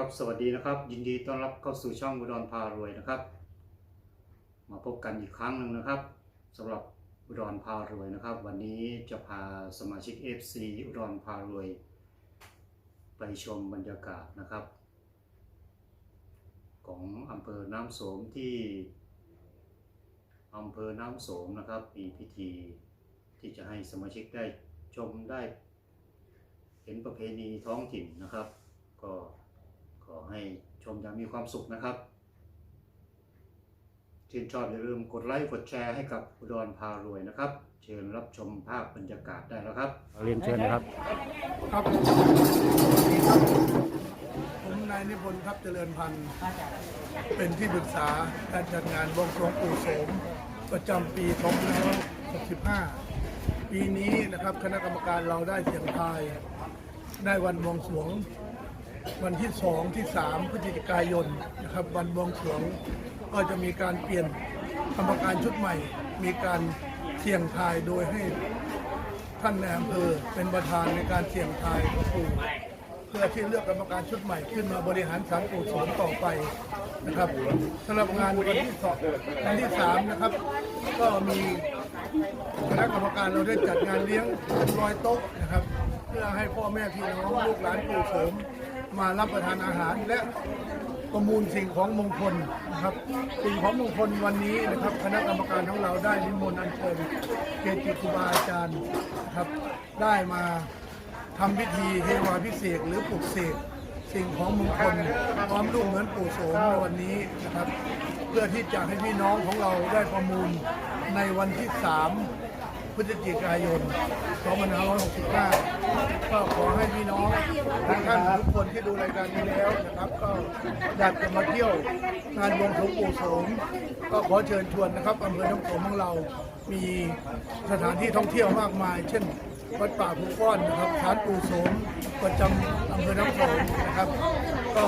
ครับสวัสดีนะครับ ยินดีต้อนรับเข้าสู่ช่องอุดรพารวยนะครับ มาพบกันอีกครั้งหนึ่งนะครับสำหรับอุดรพารวยนะครับ วันนี้จะพาสมาชิก FC อุดรพารวย ไปชมบรรยากาศนะครับ ของอำเภอน้ำโสมที่อำเภอน้ำโสมนะครับมีพิธีที่จะให้สมาชิกได้ชมได้เห็นประเพณีท้องถิ่นนะครับ ให้ชมอย่างมีความสุขนะครับชื่นชอบอย่าลืมกดไลค์กดแชร์ให้กับอุดรพารวยนะครับ เชิญรับชมภาพบรรยากาศได้แล้วครับ เรียนเชิญนะครับ ครับผมนายนิพนธ์ทัพเจริญพันธ์ เป็นที่ปรึกษาการจัดงานบวงสรวงปู่โสม ประจำปี2565 ปีนี้นะครับคณะกรรมการเราได้เสียงทาย ได้วันบวงสรวง วันที่2ที่3พฤศจิกายนนะครับวันบวงสรวงก็จะมีการเปลี่ยนกรรมการชุดใหม่ มีการเสี่ยงทายโดยให้ท่านในอำเภอเป็นประธานในการเสี่ยงทายปู่เพื่อที่เลือกกรรมการชุดใหม่ขึ้นมาบริหารสารปู่โสมต่อไปนะครับสำหรับงานวันที่สองวันที่สามนะครับ ก็มีคณะกรรมการเราได้จัดงานเลี้ยงร้อยโต๊ะนะครับ เพื่อให้พ่อแม่พี่น้องลูกหลานปู่โสริม มารับประทานอาหารและประมูลสิ่งของมงคลนะครับ สิ่งของมงคลวันนี้นะครับ คณะกรรมการของเราได้นิมนต์อัญเชิญเกจิครูบาอาจารย์นะครับ ได้มาทำพิธีเทวาพิเศษหรือปลุกเสกสิ่งของมงคลพร้อมรูปเหมือนปู่โสมในวันนี้นะครับ เพื่อที่จะให้พี่น้องของเราได้ประมูลในวันที่3 พฤศจิกายน 2565 ก็ขอให้พี่น้องทุกท่านทุกคนที่ดูรายการนี้แล้วนะครับ ก็อยากจะมาเที่ยวงานวงสรวงปู่โสมก็ขอเชิญชวนนะครับอำเภอน้ำโขงของเรา มีสถานที่ท่องเที่ยวมากมาย เช่นวัดป่าภูก้อนนะครับศาลปู่โสมประจำอำเภอน้ำโขงนะครับ ก็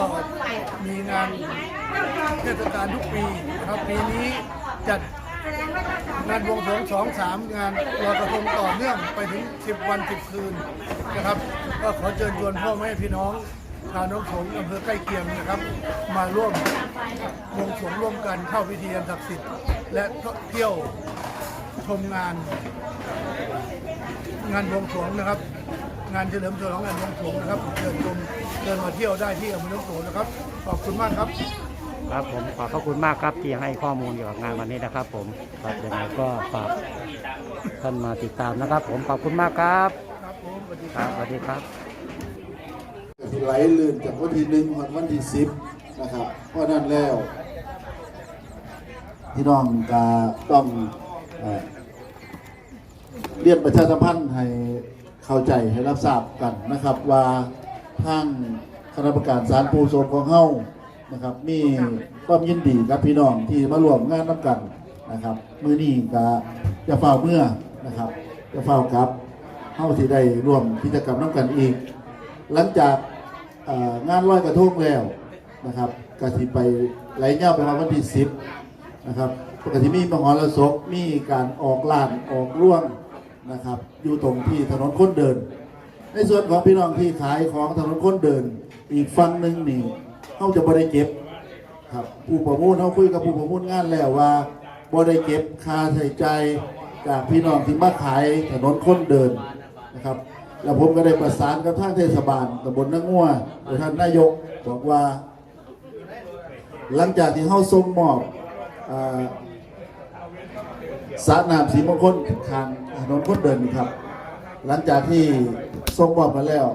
มีงานเทศกาลทุกปีนะครับปีนี้จัด งานวงสวงสองสามงานลอยกระทงต่อเนื่องไปถึง 10 วัน 10 คืนนะครับ ก็ขอเชิญชวนพ่อแม่พี่น้องชาวน้องสงอำเภอใกล้เคียงนะครับ มาร่วมวงสวงร่วมกันเข้าพิธีอันศักดิ์สิทธิ์และเที่ยวชมงาน งานวงสวงนะครับ งานเฉลิมฉลองงานวงสวงนะครับเชิญชมเดินมาเที่ยวได้ที่อำเภอน้องสงนะครับ ขอบคุณมากครับ ครับผมขอบพระคุณมากครับที่ให้ข้อมูลเกี่ยวกับงานวันนี้นะครับ ผมครับยังไงก็ฝากท่านมาติดตามนะครับ ผมขอบคุณมากครับครับสวัสดีครับบสวัสดีครับก็สิไหลลื่นจากวันที่หนึ่งถึงวันที่สิบนะครับเพราะนั้นแล้วพี่น้องก็ต้องเรียนประชาสัมพันธ์ให้เข้าใจให้รับทราบกันนะครับ ว่าทางคณะกรรมการสารปูโสมของเฮา นะครับ มีความยินดีกับพี่น้องที่มาร่วมงานน้ำกันนะครับ มือนี้ก็จะเฝ้าเมื่อนะครับ จะเฝ้ากับเฮาที่ได้ร่วมกิจกรรมน้ำกันอีก หลังจากงานลอยกระทงแล้วนะครับกะทิไปไหลเง่าไปมาวันที่สิบนะครับปกติมีมหรสพมีการออกลานออกร่วงนะครับ อยู่ตรงที่ถนนคนเดิน ในส่วนของพี่น้องที่ขายของถนนคนเดิน อีกฝั่งหนึ่งนี่ เขาจะบริเก็บครับผู้ประมูลเขาคุยกับผู้ประมูลงานแล้วว่าบริเก็บค่าใช้จ่ายจากพี่น้องที่มาขายถนนคนเดินนะครับ แล้วผมก็ได้ประสานกับทางเทศบาลตำบลนังงัวโดยท่านนายกบอกว่า หลังจากที่เขาส่งมอบอ่าสระน้ำสีมงคลทางถนนคนเดินนะครับ หลังจากที่ส่งมอบมาแล้ว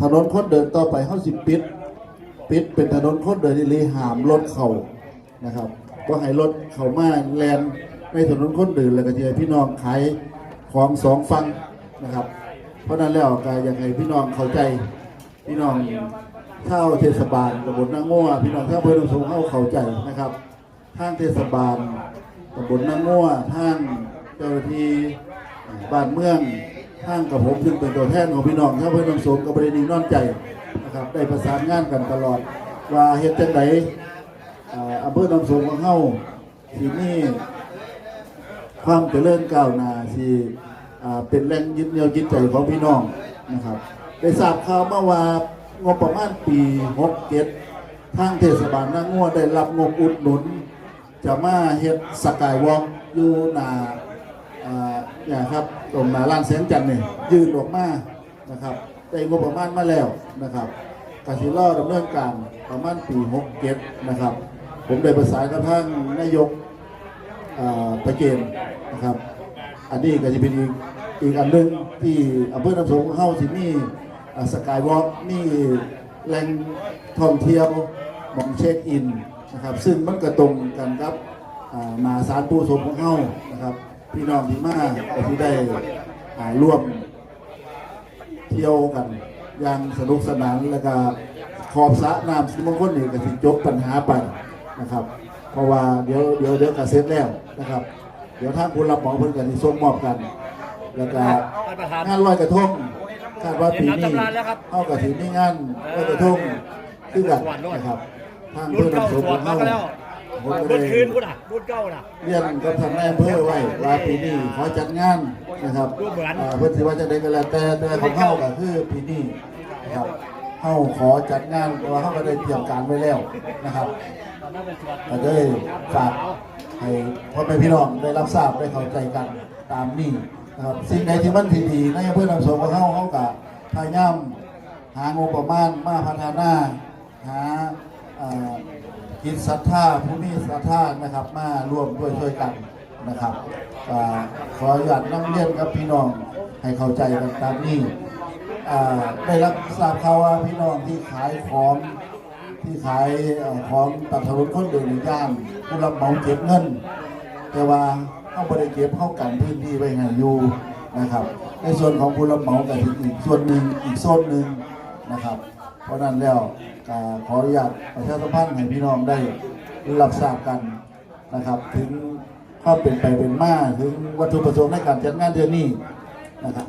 ถนนคนเดินต่อไปเขาสิปิด ปิดเป็นถนนคนเดินที่เลยหามรถเขานะครับก็ให้รถเขามาแลนในถนนคนเดินแล้วก็จะพี่น้องขายของสองฝั่งนะครับ เพราะนั้นแล้วก็อยากให้พี่น้องเข้าใจพี่น้องเท่าเทศบาลตำบลนางงัวพี่น้องเท่าเพื่อนสงเข้าเข้าใจนะครับทางเทศบาลตำบลนางงัวทางเจ้าหน้าที่บ้านเมืองทางกับผมซึ่งเป็นตัวแทนของพี่น้องเท่าเพื่อนสงกับบริณีนอนใจ นะครับได้ประสานงานกันตลอด ว่าเหตุจังไดอ่าอำเภอหนองสงของเฮาที่นี่ความเจริญก้าวหน้าที่อ่เป็นแรงยึดเหนี่ยวจิตใจของพี่น้องนะครับ ได้ทราบข่าวมาว่างบประมาณปี67ทางเทศบาลนางงัวได้รับงบอุดหนุน จะมาเฮ็ดสกายวอล์กอยู่หน้าอ่าอย่างครับตรงหน้าร้านแสงจันทร์นี่ยืนออกมานะครับ ได้งบประมาณมาแล้วนะครับกสิรอดำเนินการประมาณปี67นะครับ ผมได้ประสานกับทางนายกอ่าประเกณฑ์นะครับ อันนี้ก็จะเป็นอีกอีกอันหนึ่งที่อำเภอน้ำสงเข้าที่นี่สกายวอล์กนี่แหล่งท่องเที่ยวมองเช็คอินนะครับซึ่งมันก็ตรงกันครับมาสารปูสมของเข้านะครับ พี่น้องที่มากที่ได้ร่วม เที่ยวกันอย่างสนุกสนานแล้วก็ขอบสระน้ำสิมงคลนี่ก็สิจบปัญหาไปนะครับ เพราะว่าเดี๋ยวเดี๋ยวเดี๋ยวก็เสร็จแล้วนะครับ เดี๋ยวทางคุณรับเหมาเพิ่นกันที่ส่งมอบกัน แล้วก็ท่านประธานงานลอยกระทงคาดว่าปีนี้เตรียมน้ำจำราญแล้วครับเอากระถิ่นนี่งานลอยกระทงคือกันนะครับทางรุ่เพื่อนนเก่าำสสมวดมาก็แล้ว ผมก็รุ่ได้นคืนกูน่ะรุ่นเก่าน่ะ เรียนกับทางนายอำเภอไว้ว่าปีนี้ขอจัดงานนะครับรูปเหมือนอ่าเพื่อนสิว่าจะได้กันแล้วแต่แต่ของเข้าก็คือปีนี้นะครับเข้าขอจัดงานแต่ว่าเข้าก็ได้เตรียมการไว้แล้วนะครับก็ได้ฝากให้พ่อแม่พี่น้องได้รับทราบได้เข้าใจกันตามนี้นะครับสิ่งใดที่มันที่ดีในอำเภอนำสงของเขาเขากับพยายามหางบประมาณมาพัฒนาหาอ่า จิตศรัทธาผู้มีศรัทธานะครับ มาร่วมด้วยช่วยกันนะครับอขออนุญาตนำเรียนกับพี่น้องให้เข้าใจกันตามนี้อ่ได้รับทราบข่าวว่าพี่น้องที่ขายของที่ขายของตัดถนนคนเดินในย่านผู้รับเหมาเก็บเงิน แต่ว่าเขาบริเก็บเข้ากันพื้นที่ไว้ให้อยู่นะครับ ในส่วนของผู้รับเหมากับอีกส่วนหนึ่งอีกโซนหนึ่งนะครับ เพราะนั้นแล้ว ก็ขออนุญาตประชาสัมพันธ์ให้พี่น้องได้รับทราบกันนะครับ ถึงความเป็นไปเป็นมาถึงวัตถุประสงค์ในการจัดงานเดือนนี้นะครับ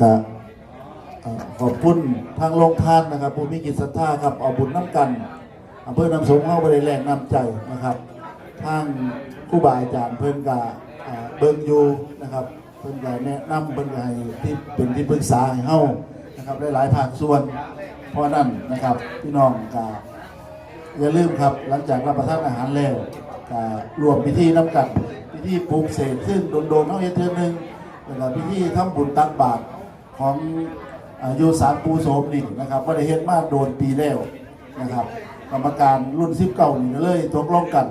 ก็เอ่อขอบคุณทางโรงทานนะครับผู้มีกิจศรัทธาครับเอาบุญน้ำกันอำเภอนำสงเข้าบริแรงน้ำใจนะครับทางคู่บาอาจารย์เพิ่นกาเบิงยูนะครับเพิ่นกาแนะนำเพิ่นกาให้ที่เป็นที่ปรึกษาให้เฮานะครับหลายๆภาคส่วน เพราะนั้นนะครับพี่น้องกาอย่าลืมครับหลังจากรับประทานอาหารแล้วการวมพิธีน้ำกันพิธีปลูกเสกซึ่งโดนๆเฮาเฮ็ดเทื่อหนึ่งแล้วก็พิธีทำบุญตักบาตรของอายุสามปูโสมนี่นะครับว่าได้เฮ็ดมาโดนปีแล้วนะครับกรรมการรุ่นสิบเก่านี่เลยตกลงกัน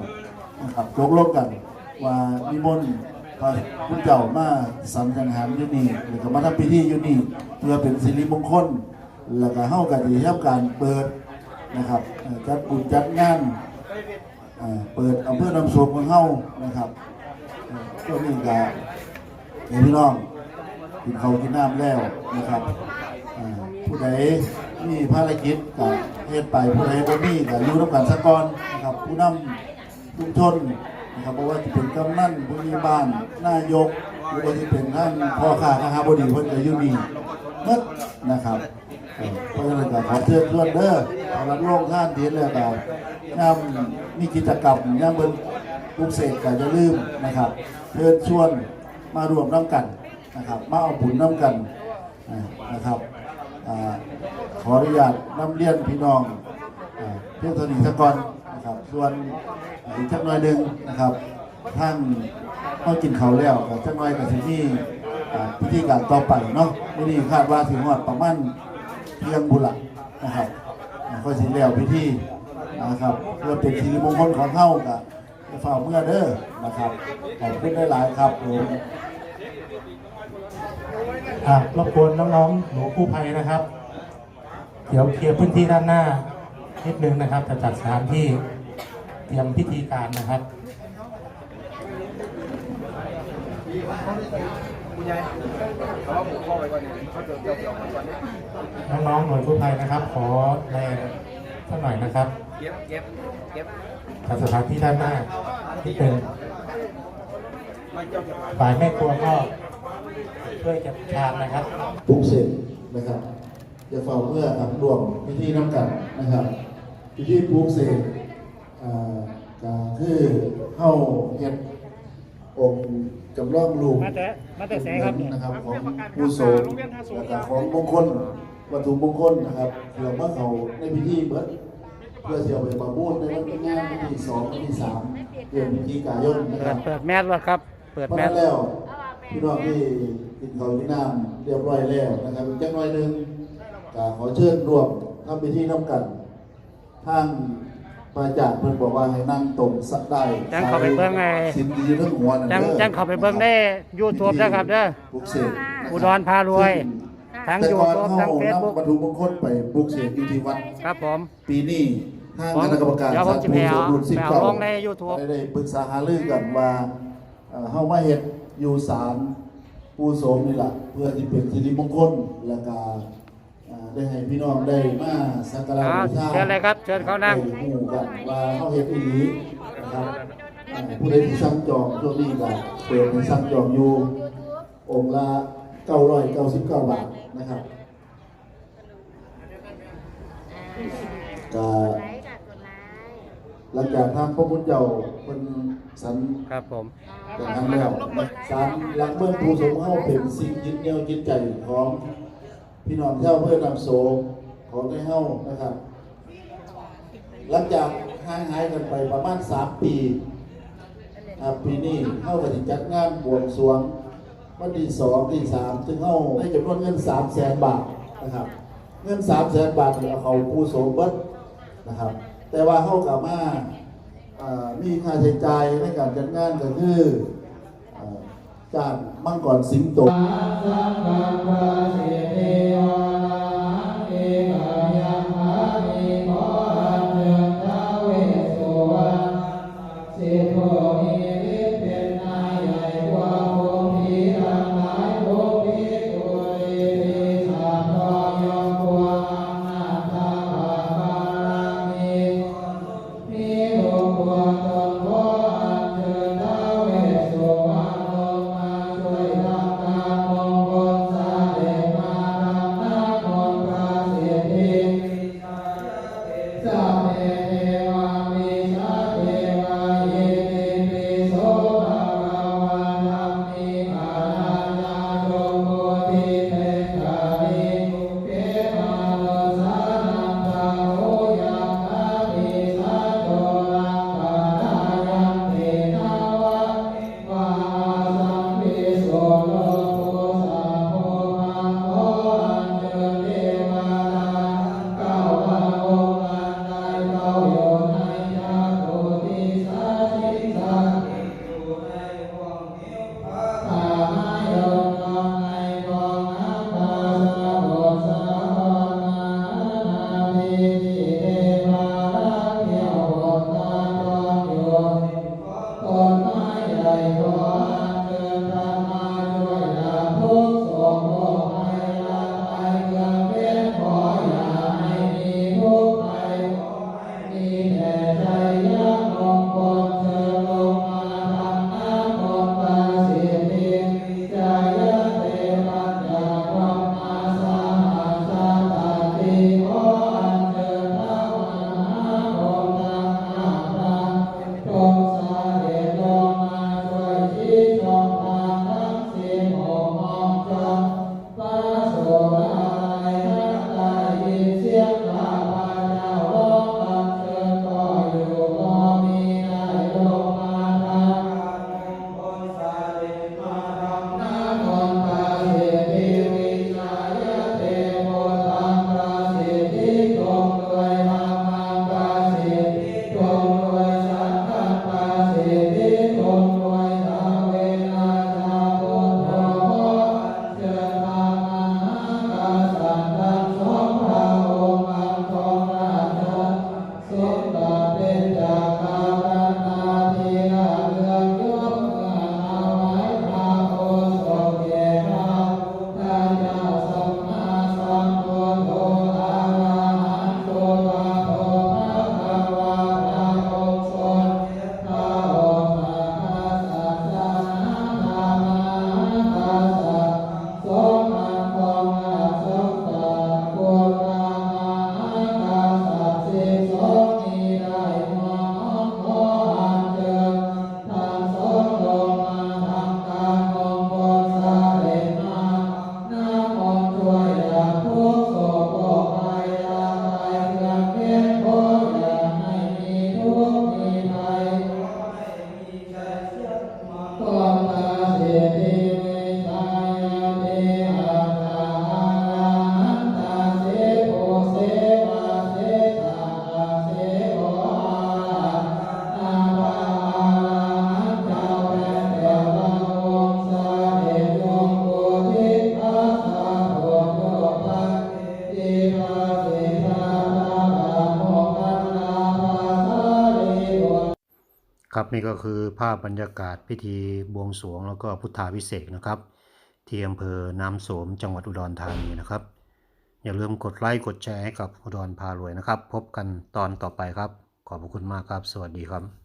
นะครับตกลงกัน ว่านิมนต์พระพุทธเจ้ามาสันจังหารอยู่นี่หรือก็มาทำพิธีอยู่นี่เพื่อเป็นสิริมงคล แล้วก็เฮากันที่ทำการเปิดนะครับจัดบุญจัดงานเปิดอำเภอนำสมของเฮานะครับเอ่อช่วงนี้ก็ให้พี่น้องกินเขากินน้ำแล้วนะครับผู้ใดมีภารกิจกับเฮ็ดไปผู้ใดบ่มีก็อยู่ร่วมกันสักอนนะครับผู้นำชุมชนนะครับเพราะว่าจะเป็นกำนันผู้มีบ้านนายกหรือว่าจะเป็นท่านพ่อค้าข้าหาบดีเพิ่นก็อยู่นี่หมดนะครับ ราะฉะนั้นก็ขอเชิญชวนเด้อสำหรับโรงท่านที่แล้วก็ยามมีกิจกรรมยามเบิ่นลุกเสกก็อย่าลืมนะครับเชิญชวนมารวมน้ำกันนะครับ มาเอาบุญน้ำกันนะครับอขออนุญาตน้ำเรียนพี่น้องเพียงเท่านี้สักอนนะครับ ส่วนอีกจักหน่อยหนึ่งนะครับท่านเข้ากินเขาแล้วกับจักหน่อยกับสิ่งที่อ่าพิธีการต่อไปเนาะไม่นี่คาดว่าถึงวัดประมาณ เที่ยงบุระนะครับค่อยสิแล้วพิธีนะครับเพื่อเป็นสิริมงคลของเฮากับฝ่าเมื่อเด้อนะครับขอบคุณได้หลายครับผมอะรบกวนน้องๆหนูกู้ภัยนะครับ เดี๋ยวเคลียร์พื้นที่ด้านหน้านิดนึงนะครับจะจัดสถานที่เตรียมพิธีการนะครับ น้องๆหน่วยกู้ภัยนะครับ ขอแรงสักหน่อยนะครับเก็บเก็บเก็บจัดสถานที่ด้านหน้านิดนึงฝ่ายแม่ครัวก็ช่วยเก็บชามนะครับปลุกเสร็จนะครับ จะเฝ้าเมื่อครับรวมพิธีน้ำกันนะครับพิธีปลุกเสกอ่าก็คือเข้าเฮ็ดองค์ จำลองรูปมาแต่มาแต่แสงครับนะครับของผู้โสมแล้วก็ของมงคลวัตถุมงคลนะครับเพื่อมาเขาในพิธีเบิดเพื่อเสียไปประมูลในวันที่งานวันที่สองวันที่สามเดือนพฤศจิกายนนะคเปิรัดบเปิดแมสแล้วครับ เปิดเพราะแมฉะสนั้นแล้วพี่น้องที่กินข้าวกินน้ำเรียบร้อยแล้วนะครับอีกจักหน่อยหนึงก็ขอเชิญร่วมทำพิธีน้ำกันทาง พระอาจารย์เพิ่นบอกว่าให้นั่งตรงสักได้จังเข้าไปเบิ่งไงสินดีเรื่องหัวนั่นจังด้อจังเข้าไปเบิ่งใน YouTube นะครับเด้อปลุกเสกนะครับอุดรพารวย ทั้ง แต่ยูก่อนทูบเขาทั้งเฟซนำบุ๊กวัตถุมงคลไปปลุกเสกอยู่ที่วัด ครับผม ปีนี้ทางผมคณะกรรมการเดี๋ยวผมจะไปเอารุ่นสิบไปเอาเก้าลงใน YouTube ได้ได้ปรึกษาหารือกันว่าเอ่อเฮามาเฮ็ดอยู่ศาลปู่โสมนี่ล่ะเพื่อที่เป็นสิริมงคลแล้วก็เอ่อ ได้ให้พี่น้องได้มาสักการะอ่าบูชาเชิญเลยครับ เชิญเขานั่งได้ฮู้กันว่าเฮาเฮ็ดอีหลีนะครับเอ่อผู้ใดที่สั่งจองช่วงนี้ก็เปิดให้สั่งจองอยู่องค์ละ999บาทนะครับก็ไลค์ค่ะกดไลค์หลังจากทางพระพุทธเจ้าเป็นสัน ครับผมจากนั้นแล้วสารหลังเบื้องภูสมเข้าเป็นสิ่งยึดเหนี่ยวจิตใจของ พี่น้องเท่าเพื่อนำโสมขอได้เฮ้านะครับ หลังจากห่างหายกันไปประมาณสามปีปีนี้เข้ากับจัดงานบวงสรวงวันที่สองที่สามซึ่งเข้าได้จำนวนเงินสามแสนบาทนะครับ เงินสามแสนบาทเนี่ยเอาเขาผู้โสมเบิดนะครับ แต่ว่าเข้ากับมามีค่าใช้จ่ายในการจัดงานก็คือจ้างมังกรสิงโต ครับนี่ก็คือภาพบรรยากาศพิธีบวงสรวงแล้วก็พุทธาพิเศษนะครับ ที่อำเภอน้ำโสมจังหวัดอุดรธานีนะครับ อย่าลืมกดไลค์กดแชร์ให้กับอุดรพารวยนะครับ พบกันตอนต่อไปครับ ขอบพระคุณมากครับ สวัสดีครับ